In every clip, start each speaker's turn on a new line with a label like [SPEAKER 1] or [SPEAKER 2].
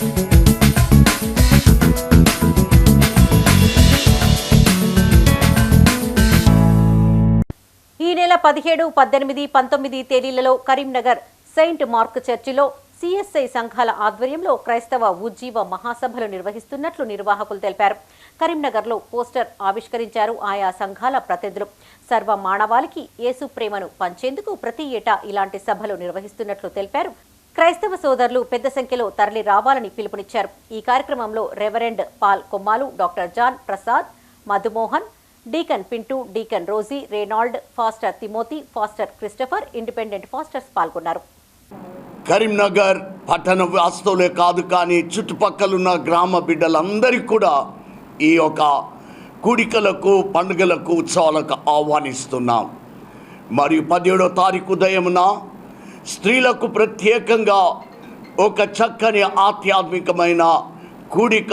[SPEAKER 1] ఈ నెల పదిహేడు పద్దెనిమిది పంతొమ్మిది తేదీలలో కరీంనగర్ సెయింట్ మార్క్ చర్చిలో సిఎస్ఐ సంఘాల ఆధ్వర్యంలో క్రైస్తవ ఉజ్జీవ మహాసభలు నిర్వహిస్తున్నట్లు నిర్వాహకులు తెలిపారు. కరీంనగర్లో పోస్టర్ ఆవిష్కరించారు ఆయా సంఘాల ప్రతినిధులు. సర్వ మానవాళికి యేసు ప్రేమను పంచేందుకు ప్రతి ఏటా ఇలాంటి సభలు నిర్వహిస్తున్నట్లు తెలిపారు. క్రైస్తవ సోదరులు పెద్ద సంఖ్యలో తరలి రావాలని పిలుపునిచ్చారు. ఈ కార్యక్రమంలో reverend Paul Kommalu doctor John Prasad Madhumohan deacon Pintu deacon Rosy Reynold pastor Timothy pastor Christopher independent pastors పాల్గొన్నారు.
[SPEAKER 2] కరీంనగర్ పట్టణ వాస్తువులే కాదు కానీ చుట్టుపక్కలున్న గ్రామ బిడ్డలందరికీ కూడా ఈ యొక్క కూడికలకు పండుగలకు ఉత్సవాలకు ఆహ్వానిస్తున్నాం. మరియు పదిహేడో తారీఖు ఉదయమున స్త్రీలకు ప్రత్యేకంగా ఒక చక్కని ఆధ్యాత్మికమైన కూడిక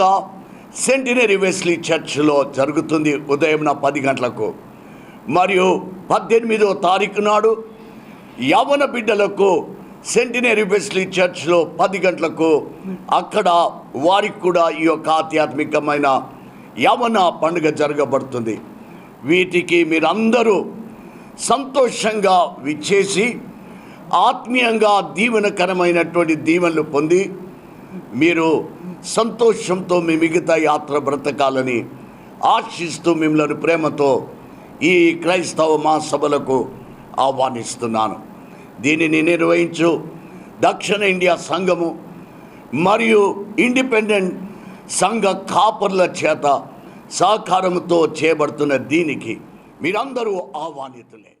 [SPEAKER 2] సెంటినరీ వెస్లీ చర్చ్లో జరుగుతుంది ఉదయం పది గంటలకు. మరియు పద్దెనిమిదో తారీఖు నాడు యవన బిడ్డలకు సెంటినరీ వెస్లీ చర్చ్లో పది గంటలకు అక్కడ వారికి కూడా ఈ యొక్క ఆధ్యాత్మికమైన యవన పండుగ జరగబడుతుంది. వీటికి మీరందరూ సంతోషంగా విచ్చేసి ఆత్మీయంగా దీవెనకరమైనటువంటి దీవెనలు పొంది మీరు సంతోషంతో మీ మిగతా యాత్ర బ్రతకాలని ఆశిస్తూ మిమ్మల్ని ప్రేమతో ఈ క్రైస్తవ మహాసభలకు ఆహ్వానిస్తున్నాను. దీనిని నిర్వహించు దక్షిణ ఇండియా సంఘము మరియు ఇండిపెండెంట్ సంఘ కాపర్ల చేత సహకారంతో చేయబడుతున్న దీనికి మీరందరూ ఆహ్వానితులే.